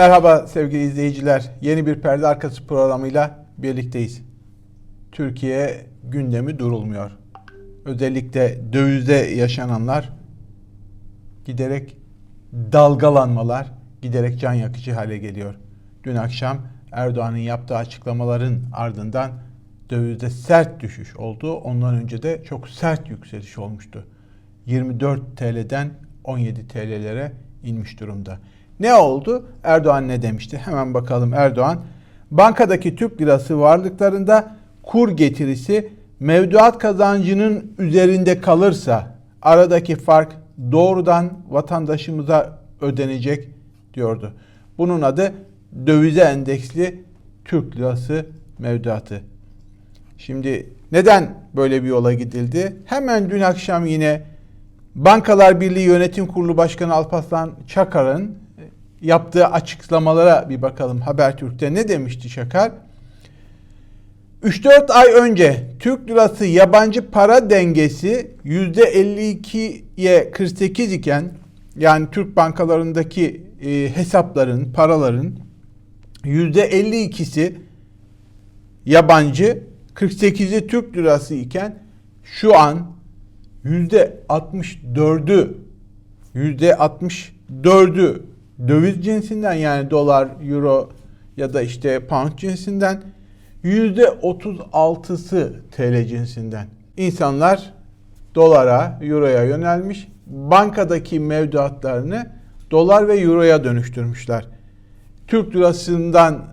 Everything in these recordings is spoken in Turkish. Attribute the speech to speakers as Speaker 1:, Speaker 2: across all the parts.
Speaker 1: Merhaba sevgili izleyiciler. Yeni bir perde arkası programıyla birlikteyiz. Türkiye gündemi durulmuyor. Özellikle dövizde yaşananlar giderek dalgalanmalar giderek can yakıcı hale geliyor. Dün akşam Erdoğan'ın yaptığı açıklamaların ardından dövizde sert düşüş oldu. Ondan önce de çok sert yükseliş olmuştu. 24 TL'den 17 TL'lere inmiş durumda. Ne oldu? Erdoğan ne demişti? Hemen bakalım Erdoğan. Bankadaki Türk lirası varlıklarında kur getirisi mevduat kazancının üzerinde kalırsa aradaki fark doğrudan vatandaşımıza ödenecek diyordu. Bunun adı dövize endeksli Türk lirası mevduatı. Şimdi neden böyle bir yola gidildi? Hemen dün akşam yine Bankalar Birliği Yönetim Kurulu Başkanı Alparslan Çakar'ın yaptığı açıklamalara bir bakalım Habertürk'te ne demişti Çakar? 3-4 ay önce Türk lirası yabancı para dengesi %52'ye 48 iken yani Türk bankalarındaki e, hesapların, paraların %52'si yabancı, 48'i Türk lirası iken şu an %64'ü %64'ü döviz cinsinden yani dolar, euro ya da işte pound cinsinden %36'sı TL cinsinden. İnsanlar dolara, euroya yönelmiş. Bankadaki mevduatlarını dolar ve euroya dönüştürmüşler. Türk lirasından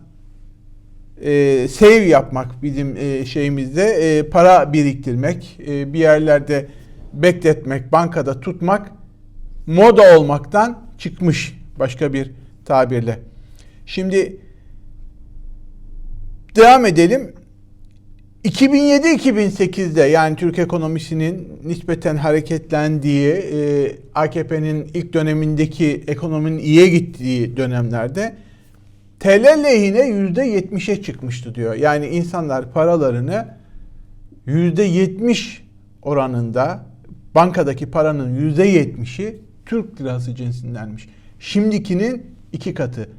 Speaker 1: e, save yapmak bizim e, şeyimizde e, para biriktirmek, e, bir yerlerde bekletmek, bankada tutmak moda olmaktan çıkmış başka bir tabirle. Şimdi devam edelim. 2007-2008'de yani Türk ekonomisinin nispeten hareketlendiği, e, AKP'nin ilk dönemindeki ekonominin iyiye gittiği dönemlerde TL lehine %70'e çıkmıştı diyor. Yani insanlar paralarını %70 oranında bankadaki paranın %70'i Türk lirası cinsindenmiş. Şimdikinin iki katı.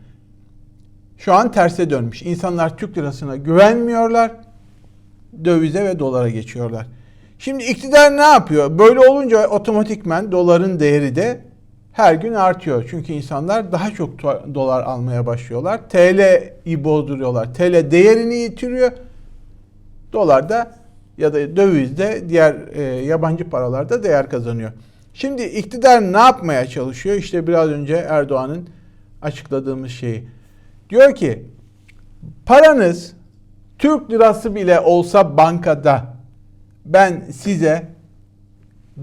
Speaker 1: Şu an terse dönmüş. İnsanlar Türk lirasına güvenmiyorlar. Dövize ve dolara geçiyorlar. Şimdi iktidar ne yapıyor? Böyle olunca otomatikmen doların değeri de her gün artıyor. Çünkü insanlar daha çok dolar almaya başlıyorlar. TL'yi bozduruyorlar. TL değerini yitiriyor. Dolar da ya da dövizde diğer e, yabancı paralarda değer kazanıyor. Şimdi iktidar ne yapmaya çalışıyor? İşte biraz önce Erdoğan'ın açıkladığımız şeyi. Diyor ki paranız Türk lirası bile olsa bankada ben size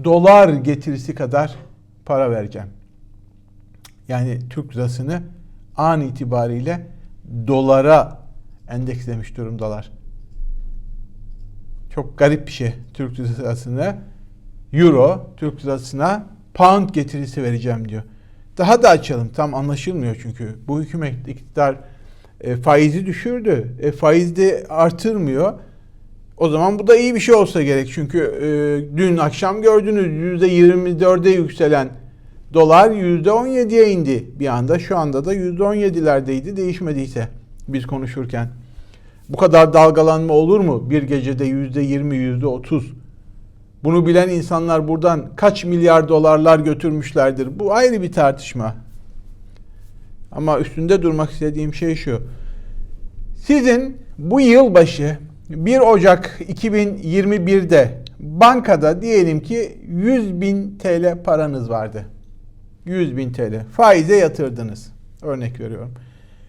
Speaker 1: dolar getirisi kadar para vereceğim. Yani Türk lirasını an itibariyle dolara endekslemiş durumdalar. Çok garip bir şey Türk lirasını euro, Türk lirasına pound getirisi vereceğim diyor. Daha da açalım. Tam anlaşılmıyor çünkü. Bu hükümet iktidar e, faizi düşürdü. E, faiz de artırmıyor. O zaman bu da iyi bir şey olsa gerek. Çünkü e, dün akşam gördünüz %24'e yükselen dolar %17'ye indi bir anda. Şu anda da %17'lerdeydi değişmediyse biz konuşurken. Bu kadar dalgalanma olur mu? Bir gecede %20, %30. Bunu bilen insanlar buradan kaç milyar dolarlar götürmüşlerdir. Bu ayrı bir tartışma. Ama üstünde durmak istediğim şey şu. Sizin bu yılbaşı 1 Ocak 2021'de bankada diyelim ki 100 bin TL paranız vardı. 100 bin TL. Faize yatırdınız. Örnek veriyorum.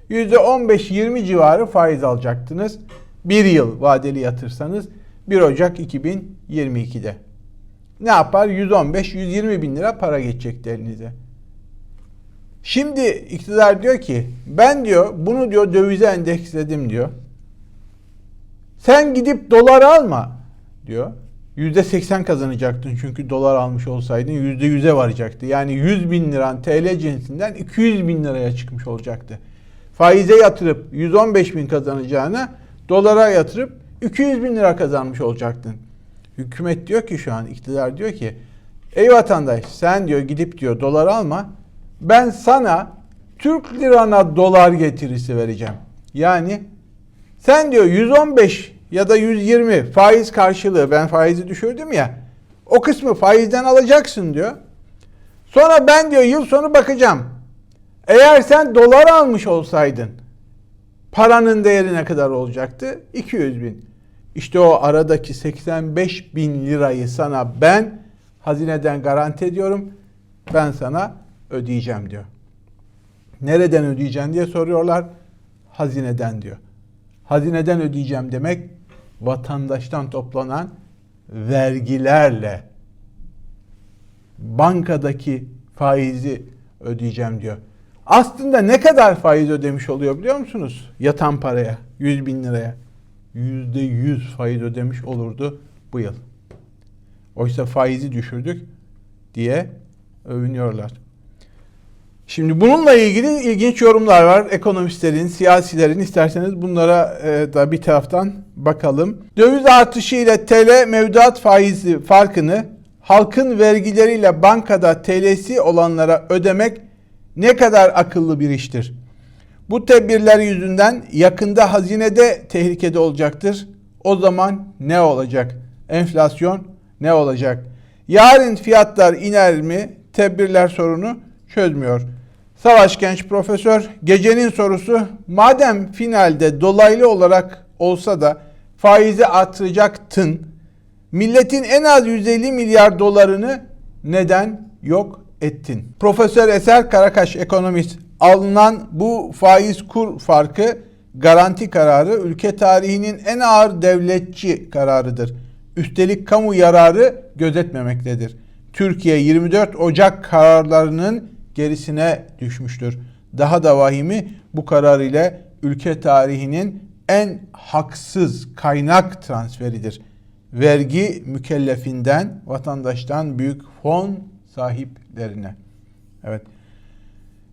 Speaker 1: %15-20 civarı faiz alacaktınız. Bir yıl vadeli yatırsanız 1 Ocak 2022'de. Ne yapar? 115-120 bin lira para geçecekti elinize. Şimdi iktidar diyor ki ben diyor bunu diyor dövize endeksledim diyor. Sen gidip dolar alma diyor. %80 kazanacaktın çünkü dolar almış olsaydın %100'e varacaktı. Yani 100 bin liran TL cinsinden 200 bin liraya çıkmış olacaktı. Faize yatırıp 115 bin kazanacağına dolara yatırıp 200 bin lira kazanmış olacaktın. Hükümet diyor ki şu an iktidar diyor ki ey vatandaş sen diyor gidip diyor dolar alma ben sana Türk lirana dolar getirisi vereceğim. Yani sen diyor 115 ya da 120 faiz karşılığı ben faizi düşürdüm ya. O kısmı faizden alacaksın diyor. Sonra ben diyor yıl sonu bakacağım. Eğer sen dolar almış olsaydın paranın değeri ne kadar olacaktı? 200 bin. İşte o aradaki 85 bin lirayı sana ben hazineden garanti ediyorum. Ben sana ödeyeceğim diyor. Nereden ödeyeceksin diye soruyorlar. Hazineden diyor. Hazineden ödeyeceğim demek vatandaştan toplanan vergilerle bankadaki faizi ödeyeceğim diyor. Aslında ne kadar faiz ödemiş oluyor biliyor musunuz? Yatan paraya, 100 bin liraya. Yüzde yüz faiz ödemiş olurdu bu yıl. Oysa faizi düşürdük diye övünüyorlar. Şimdi bununla ilgili ilginç yorumlar var. Ekonomistlerin, siyasilerin isterseniz bunlara e, da bir taraftan bakalım. Döviz artışı ile TL mevduat faizi farkını halkın vergileriyle bankada TL'si olanlara ödemek ne kadar akıllı bir iştir. Bu tedbirler yüzünden yakında hazinede tehlikede olacaktır. O zaman ne olacak? Enflasyon ne olacak? Yarın fiyatlar iner mi? Tedbirler sorunu çözmüyor. Savaş Genç Profesör gecenin sorusu madem finalde dolaylı olarak olsa da faizi artıracaktın milletin en az 150 milyar dolarını neden yok ettin? Profesör Eser Karakaş ekonomist alınan bu faiz kur farkı garanti kararı ülke tarihinin en ağır devletçi kararıdır. Üstelik kamu yararı gözetmemektedir. Türkiye 24 Ocak kararlarının gerisine düşmüştür. Daha da vahimi bu karar ile ülke tarihinin en haksız kaynak transferidir. Vergi mükellefinden vatandaştan büyük fon sahiplerine. Evet.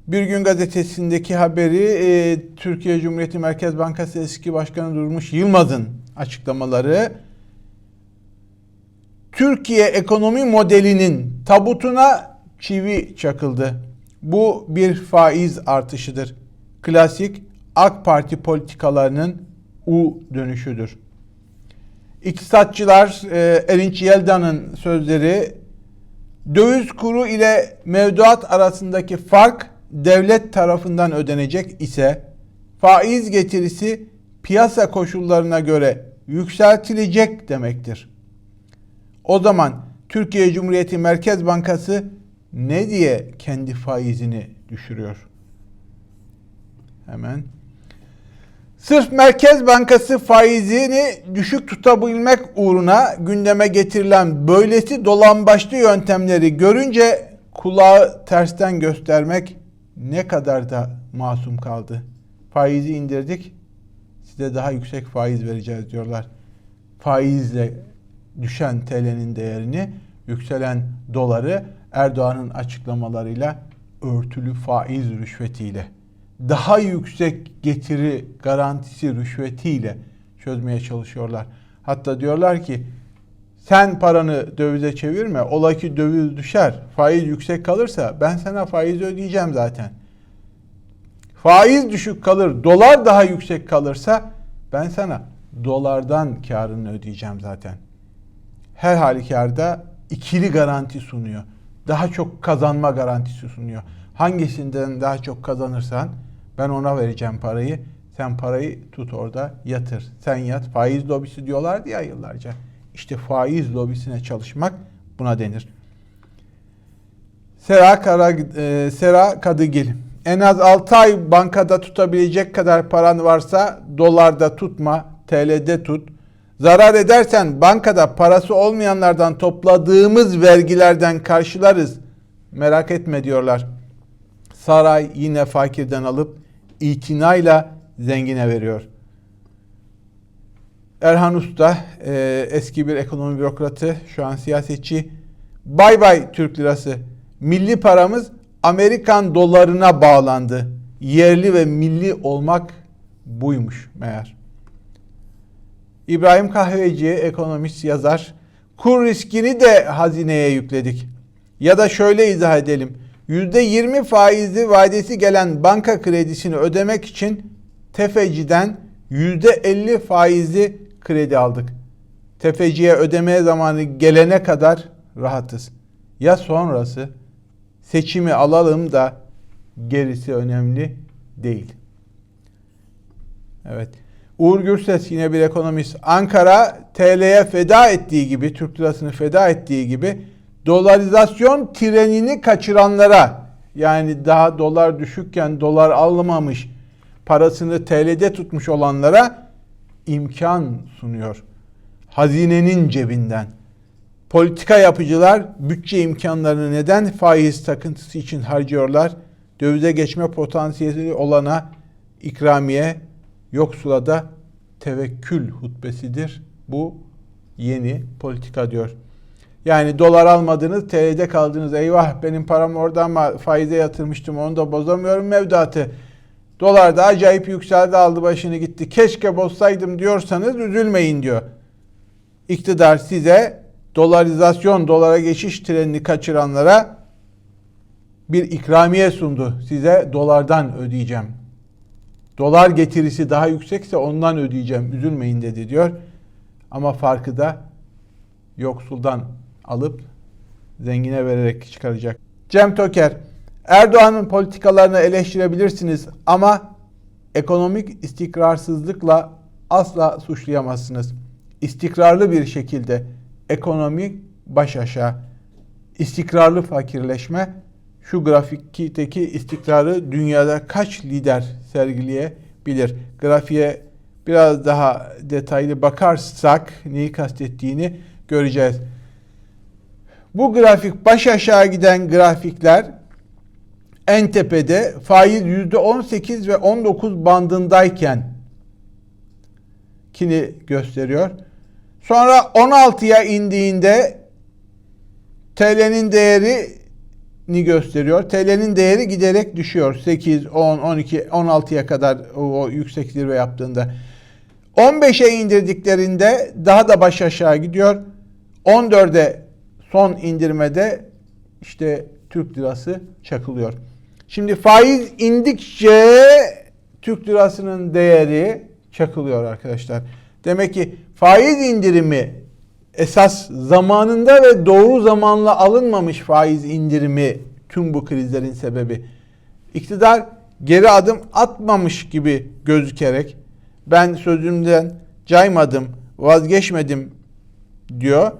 Speaker 1: Bir gün gazetesindeki haberi e, Türkiye Cumhuriyeti Merkez Bankası eski başkanı Durmuş Yılmaz'ın açıklamaları Türkiye ekonomi modelinin tabutuna çivi çakıldı. Bu bir faiz artışıdır. Klasik AK Parti politikalarının U dönüşüdür. İktisatçılar e, Erinç Yelda'nın sözleri döviz kuru ile mevduat arasındaki fark devlet tarafından ödenecek ise faiz getirisi piyasa koşullarına göre yükseltilecek demektir. O zaman Türkiye Cumhuriyeti Merkez Bankası ne diye kendi faizini düşürüyor? Hemen. Sırf Merkez Bankası faizini düşük tutabilmek uğruna gündeme getirilen böylesi dolambaçlı yöntemleri görünce kulağı tersten göstermek ne kadar da masum kaldı. Faizi indirdik, size daha yüksek faiz vereceğiz diyorlar. Faizle düşen TL'nin değerini, yükselen doları Erdoğan'ın açıklamalarıyla örtülü faiz rüşvetiyle, daha yüksek getiri garantisi rüşvetiyle çözmeye çalışıyorlar. Hatta diyorlar ki sen paranı dövize çevirme. Ola ki döviz düşer. Faiz yüksek kalırsa ben sana faiz ödeyeceğim zaten. Faiz düşük kalır, dolar daha yüksek kalırsa ben sana dolardan karını ödeyeceğim zaten. Her halükarda ikili garanti sunuyor. Daha çok kazanma garantisi sunuyor. Hangisinden daha çok kazanırsan ben ona vereceğim parayı. Sen parayı tut orada yatır. Sen yat. Faiz lobisi diyorlardı ya yıllarca. İşte faiz lobisine çalışmak buna denir. Sera, Kara, e, Sera Kadıgil. En az 6 ay bankada tutabilecek kadar paran varsa dolarda tutma, TL'de tut. Zarar edersen bankada parası olmayanlardan topladığımız vergilerden karşılarız. Merak etme diyorlar. Saray yine fakirden alıp itinayla zengine veriyor. Erhan Usta e, eski bir ekonomi bürokratı şu an siyasetçi. Bay bay Türk lirası. Milli paramız Amerikan dolarına bağlandı. Yerli ve milli olmak buymuş meğer. İbrahim Kahveci ekonomist yazar. Kur riskini de hazineye yükledik. Ya da şöyle izah edelim. %20 faizli vadesi gelen banka kredisini ödemek için tefeciden %50 faizli kredi aldık. Tefeciye ödemeye zamanı gelene kadar rahatız. Ya sonrası seçimi alalım da gerisi önemli değil. Evet. Uğur Gürses yine bir ekonomist. Ankara TL'ye feda ettiği gibi, Türk lirasını feda ettiği gibi dolarizasyon trenini kaçıranlara yani daha dolar düşükken dolar almamış parasını TL'de tutmuş olanlara imkan sunuyor. Hazinenin cebinden. Politika yapıcılar bütçe imkanlarını neden faiz takıntısı için harcıyorlar? Dövize geçme potansiyeli olana ikramiye, yoksula da tevekkül hutbesidir. Bu yeni politika diyor. Yani dolar almadınız, TL'de kaldınız. Eyvah benim param orada ama faize yatırmıştım onu da bozamıyorum mevduatı. Dolar da acayip yükseldi aldı başını gitti. Keşke bozsaydım diyorsanız üzülmeyin diyor. İktidar size dolarizasyon, dolara geçiş trenini kaçıranlara bir ikramiye sundu. Size dolardan ödeyeceğim. Dolar getirisi daha yüksekse ondan ödeyeceğim. Üzülmeyin dedi diyor. Ama farkı da yoksuldan alıp zengine vererek çıkaracak. Cem Toker, Erdoğan'ın politikalarını eleştirebilirsiniz ama ekonomik istikrarsızlıkla asla suçlayamazsınız. İstikrarlı bir şekilde ekonomik baş aşağı, istikrarlı fakirleşme şu grafikteki istikrarı dünyada kaç lider sergileyebilir? Grafiğe biraz daha detaylı bakarsak neyi kastettiğini göreceğiz. Bu grafik baş aşağı giden grafikler en tepede faiz %18 ve 19 bandındayken kini gösteriyor. Sonra 16'ya indiğinde TL'nin değerini gösteriyor. TL'nin değeri giderek düşüyor. 8, 10, 12, 16'ya kadar o yüksek zirve yaptığında. 15'e indirdiklerinde daha da baş aşağı gidiyor. 14'e son indirmede işte Türk lirası çakılıyor. Şimdi faiz indikçe Türk lirasının değeri çakılıyor arkadaşlar. Demek ki faiz indirimi esas zamanında ve doğru zamanla alınmamış faiz indirimi tüm bu krizlerin sebebi. İktidar geri adım atmamış gibi gözükerek ben sözümden caymadım, vazgeçmedim diyor.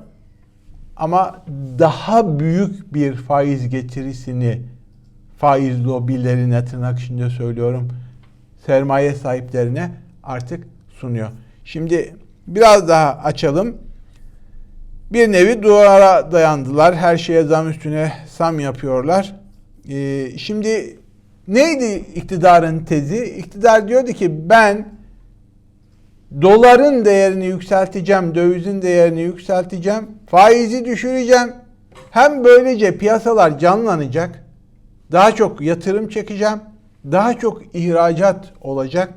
Speaker 1: Ama daha büyük bir faiz getirisini faiz lobilerine tırnak içinde söylüyorum sermaye sahiplerine artık sunuyor. Şimdi biraz daha açalım. Bir nevi duvara dayandılar. Her şeye zam üstüne zam yapıyorlar. Ee, şimdi neydi iktidarın tezi? İktidar diyordu ki ben doların değerini yükselteceğim, dövizin değerini yükselteceğim, faizi düşüreceğim. Hem böylece piyasalar canlanacak, daha çok yatırım çekeceğim, daha çok ihracat olacak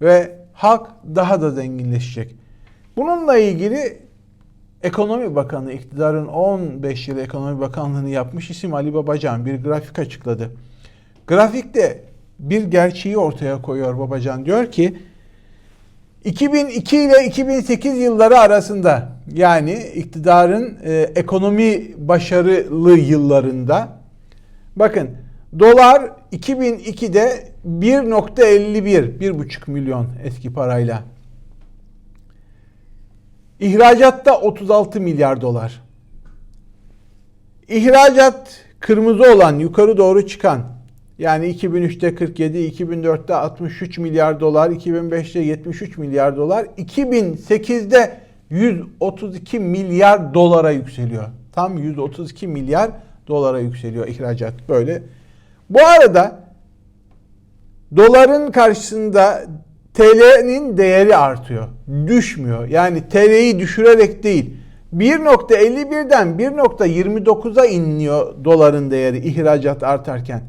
Speaker 1: ve halk daha da zenginleşecek. Bununla ilgili Ekonomi Bakanı, iktidarın 15 yıl Ekonomi Bakanlığını yapmış isim Ali Babacan bir grafik açıkladı. Grafikte bir gerçeği ortaya koyuyor Babacan. Diyor ki 2002 ile 2008 yılları arasında yani iktidarın e, ekonomi başarılı yıllarında bakın dolar 2002'de 1.51 1.5 milyon eski parayla İhracatta 36 milyar dolar. İhracat kırmızı olan yukarı doğru çıkan yani 2003'te 47, 2004'te 63 milyar dolar, 2005'te 73 milyar dolar, 2008'de 132 milyar dolara yükseliyor. Tam 132 milyar dolara yükseliyor ihracat böyle. Bu arada doların karşısında TL'nin değeri artıyor. Düşmüyor. Yani TL'yi düşürerek değil. 1.51'den 1.29'a iniyor doların değeri ihracat artarken.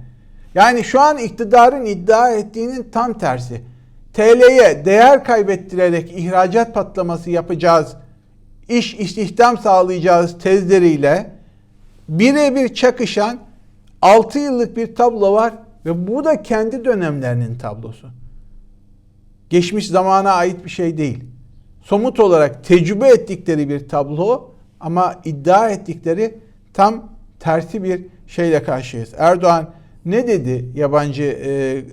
Speaker 1: Yani şu an iktidarın iddia ettiğinin tam tersi. TL'ye değer kaybettirerek ihracat patlaması yapacağız, iş istihdam sağlayacağız tezleriyle birebir çakışan 6 yıllık bir tablo var ve bu da kendi dönemlerinin tablosu. Geçmiş zamana ait bir şey değil. Somut olarak tecrübe ettikleri bir tablo ama iddia ettikleri tam tersi bir şeyle karşıyız. Erdoğan ne dedi yabancı e,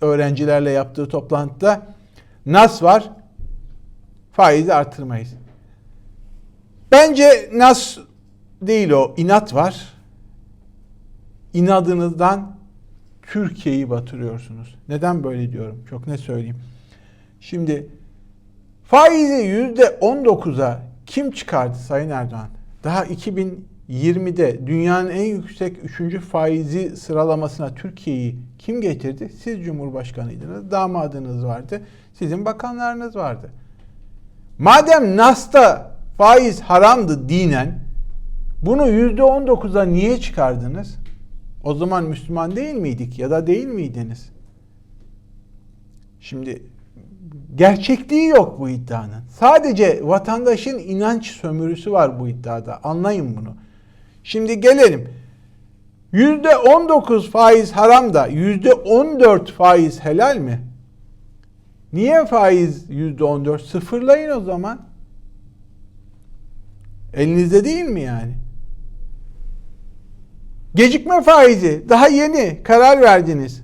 Speaker 1: öğrencilerle yaptığı toplantıda? Nas var, faizi artırmayız. Bence nas değil o, inat var. İnadınızdan Türkiye'yi batırıyorsunuz. Neden böyle diyorum? Çok ne söyleyeyim. Şimdi faizi yüzde 19'a kim çıkardı Sayın Erdoğan? Daha 2020'de dünyanın en yüksek 3. faizi sıralamasına Türkiye'yi kim getirdi? Siz Cumhurbaşkanıydınız, damadınız vardı, sizin bakanlarınız vardı. Madem NAS'ta faiz haramdı dinen, bunu yüzde 19'a niye çıkardınız? O zaman Müslüman değil miydik ya da değil miydiniz? Şimdi gerçekliği yok bu iddianın. Sadece vatandaşın inanç sömürüsü var bu iddiada. Anlayın bunu. Şimdi gelelim. %19 faiz haram da %14 faiz helal mi? Niye faiz %14? Sıfırlayın o zaman. Elinizde değil mi yani? Gecikme faizi daha yeni karar verdiniz.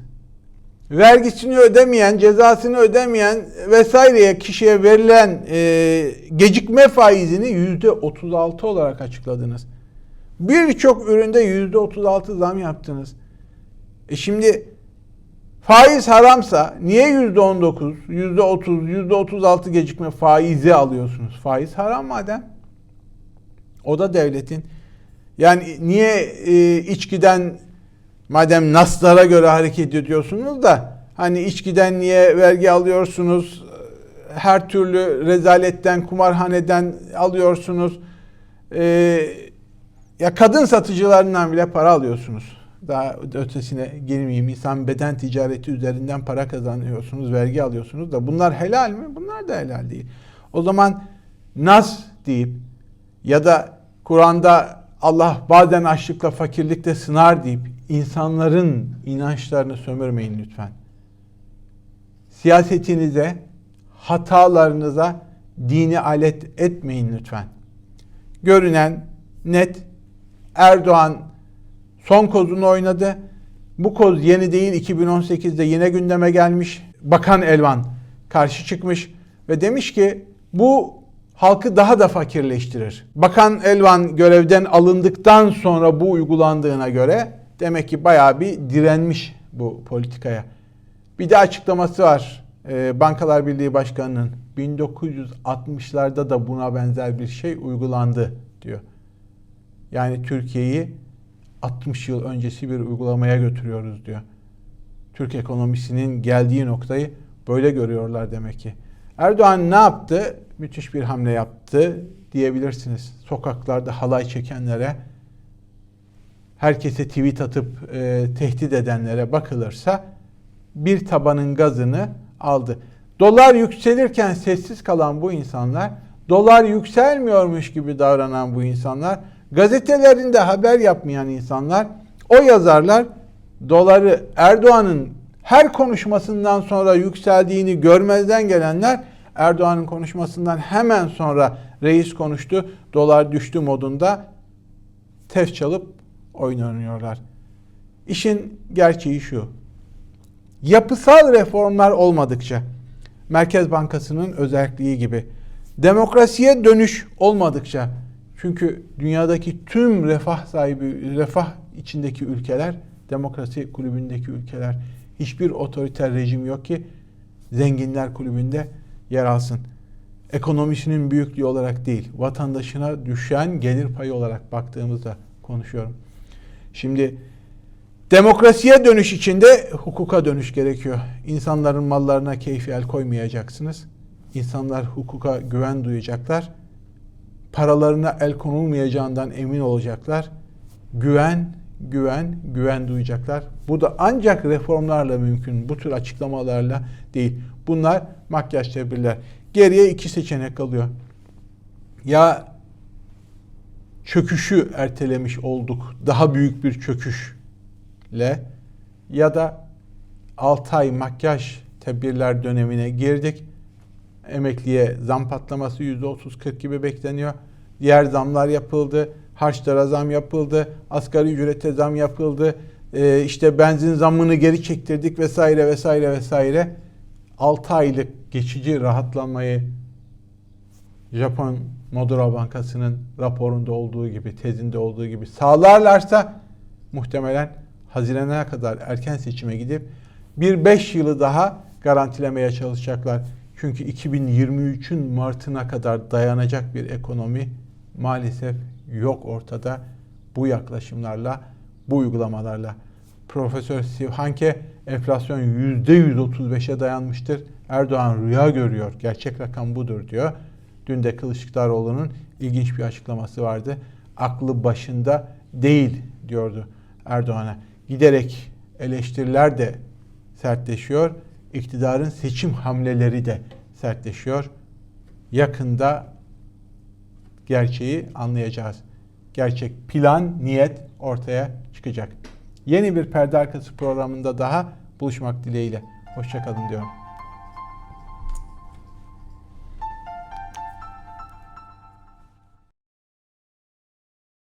Speaker 1: Vergisini ödemeyen, cezasını ödemeyen vesaireye kişiye verilen e, gecikme faizini yüzde 36 olarak açıkladınız. Birçok üründe yüzde 36 zam yaptınız. E şimdi faiz haramsa niye yüzde 19, yüzde 30, yüzde 36 gecikme faizi alıyorsunuz? Faiz haram madem. O da devletin. Yani niye e, içkiden madem naslara göre hareket ediyorsunuz da hani içkiden niye vergi alıyorsunuz? Her türlü rezaletten, kumarhaneden alıyorsunuz. E, ya kadın satıcılarından bile para alıyorsunuz. Daha ötesine girmeyeyim. İnsan beden ticareti üzerinden para kazanıyorsunuz, vergi alıyorsunuz da bunlar helal mi? Bunlar da helal değil. O zaman nas deyip ya da Kur'an'da Allah bazen açlıkla fakirlikte sınar deyip insanların inançlarını sömürmeyin lütfen. Siyasetinize, hatalarınıza dini alet etmeyin lütfen. Görünen net Erdoğan son kozunu oynadı. Bu koz yeni değil 2018'de yine gündeme gelmiş. Bakan Elvan karşı çıkmış ve demiş ki bu halkı daha da fakirleştirir. Bakan Elvan görevden alındıktan sonra bu uygulandığına göre demek ki bayağı bir direnmiş bu politikaya. Bir de açıklaması var e, Bankalar Birliği Başkanı'nın 1960'larda da buna benzer bir şey uygulandı diyor. Yani Türkiye'yi 60 yıl öncesi bir uygulamaya götürüyoruz diyor. Türk ekonomisinin geldiği noktayı böyle görüyorlar demek ki. Erdoğan ne yaptı? Müthiş bir hamle yaptı diyebilirsiniz. Sokaklarda halay çekenlere, herkese tweet atıp e, tehdit edenlere bakılırsa bir tabanın gazını aldı. Dolar yükselirken sessiz kalan bu insanlar, dolar yükselmiyormuş gibi davranan bu insanlar, gazetelerinde haber yapmayan insanlar, o yazarlar doları Erdoğan'ın her konuşmasından sonra yükseldiğini görmezden gelenler Erdoğan'ın konuşmasından hemen sonra reis konuştu, dolar düştü modunda tef çalıp oyun oynuyorlar. İşin gerçeği şu. Yapısal reformlar olmadıkça Merkez Bankası'nın özelliği gibi demokrasiye dönüş olmadıkça çünkü dünyadaki tüm refah sahibi, refah içindeki ülkeler, demokrasi kulübündeki ülkeler hiçbir otoriter rejim yok ki zenginler kulübünde yer alsın. Ekonomisinin büyüklüğü olarak değil, vatandaşına düşen gelir payı olarak baktığımızda konuşuyorum. Şimdi demokrasiye dönüş içinde hukuka dönüş gerekiyor. İnsanların mallarına keyfi el koymayacaksınız. İnsanlar hukuka güven duyacaklar. Paralarına el konulmayacağından emin olacaklar. Güven, güven, güven duyacaklar. Bu da ancak reformlarla mümkün. Bu tür açıklamalarla değil. Bunlar makyaj tedbirler. Geriye iki seçenek kalıyor. Ya çöküşü ertelemiş olduk. Daha büyük bir çöküş ile ya da 6 ay makyaj tedbirler dönemine girdik. Emekliye zam patlaması %30-40 gibi bekleniyor. Diğer zamlar yapıldı. Harçlara zam yapıldı. Asgari ücrete zam yapıldı. Ee, işte benzin zammını geri çektirdik vesaire vesaire vesaire. 6 aylık geçici rahatlamayı Japon Modura Bankası'nın raporunda olduğu gibi, tezinde olduğu gibi sağlarlarsa muhtemelen Haziran'a kadar erken seçime gidip bir 5 yılı daha garantilemeye çalışacaklar. Çünkü 2023'ün Mart'ına kadar dayanacak bir ekonomi maalesef yok ortada bu yaklaşımlarla, bu uygulamalarla. Profesör Sivhanke enflasyon %135'e dayanmıştır. Erdoğan rüya görüyor. Gerçek rakam budur diyor. Dün de Kılıçdaroğlu'nun ilginç bir açıklaması vardı. Aklı başında değil diyordu Erdoğan'a. Giderek eleştiriler de sertleşiyor. İktidarın seçim hamleleri de sertleşiyor. Yakında gerçeği anlayacağız. Gerçek plan, niyet ortaya çıkacak. Yeni bir perde arkası programında daha buluşmak dileğiyle. Hoşçakalın diyorum.